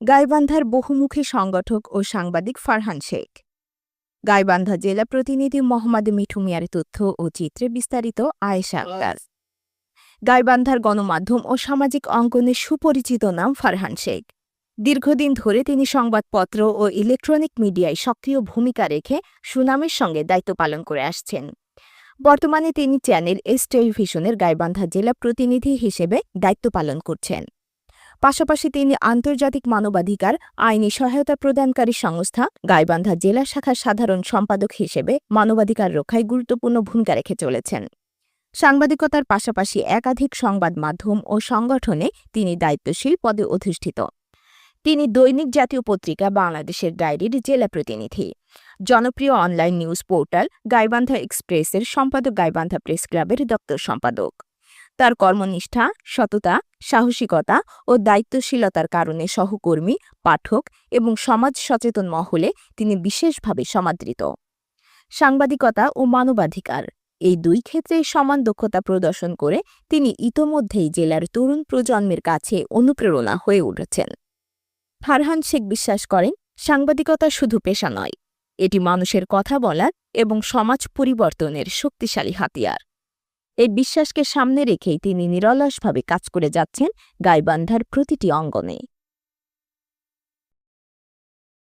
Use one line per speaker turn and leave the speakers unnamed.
গাইবান্ধার বহুমুখী সংগঠক ও সাংবাদিক ফারহান শেখ। গাইবান্ধা জেলা প্রতিনিধি মোহাম্মদ মিঠু মিয়ার তথ্য ও চিত্রে বিস্তারিত আয়েশা আক্তার। গাইবান্ধার গণমাধ্যম ও সামাজিক অঙ্কনে সুপরিচিত নাম ফারহান শেখ। দীর্ঘদিন ধরে তিনি সংবাদপত্র ও ইলেকট্রনিক মিডিয়ায় সক্রিয় ভূমিকা রেখে সুনামের সঙ্গে দায়িত্ব পালন করে আসছেন। বর্তমানে তিনি চ্যানেল এস টেলিভিশনের গাইবান্ধা জেলা প্রতিনিধি হিসেবে দায়িত্ব পালন করছেন। পাশাপাশি তিনি আন্তর্জাতিক মানবাধিকার, আইনি সহায়তা প্রদানকারী সংস্থা, গাইবান্ধা জেলা শাখার সাধারণ সম্পাদক হিসেবে মানবাধিকার রক্ষায় গুরুত্বপূর্ণ ভূমিকা রেখে চলেছেন। সাংবাদিকতার পাশাপাশি একাধিক সংবাদ মাধ্যম ও সংগঠনে তিনি দায়িত্বশীল পদে অধিষ্ঠিত। তিনি দৈনিক জাতীয় পত্রিকা বাংলাদেশের ডায়েরির জেলা প্রতিনিধি। জনপ্রিয় অনলাইন নিউজ পোর্টাল গাইবান্ধা এক্সপ্রেসের সম্পাদক গাইবান্ধা প্রেস ক্লাবের দপ্তর সম্পাদক। তার কর্মনিষ্ঠা, সততা, সাহসিকতা ও দায়িত্বশীলতার কারণে সহকর্মী, পাঠক এবং সমাজ সচেতন মহলে তিনি বিশেষভাবে সমাদৃত। সাংবাদিকতা ও মানবাধিকার এই দুই ক্ষেত্রে সমান দক্ষতা প্রদর্শন করে তিনি ইতোমধ্যেই জেলার তরুণ প্রজন্মের কাছে অনুপ্রেরণা হয়ে উঠেছেন। ফারহান শেখ বিশ্বাস করেন, সাংবাদিকতা শুধু পেশা নয়, এটি মানুষের কথা বলার এবং সমাজ পরিবর্তনের শক্তিশালী হাতিয়ার। এই বিশ্বাসকে সামনে রেখেই তিনি নিরলসভাবে কাজ করে যাচ্ছেন গাইবান্ধার প্রতিটি অঙ্গনে।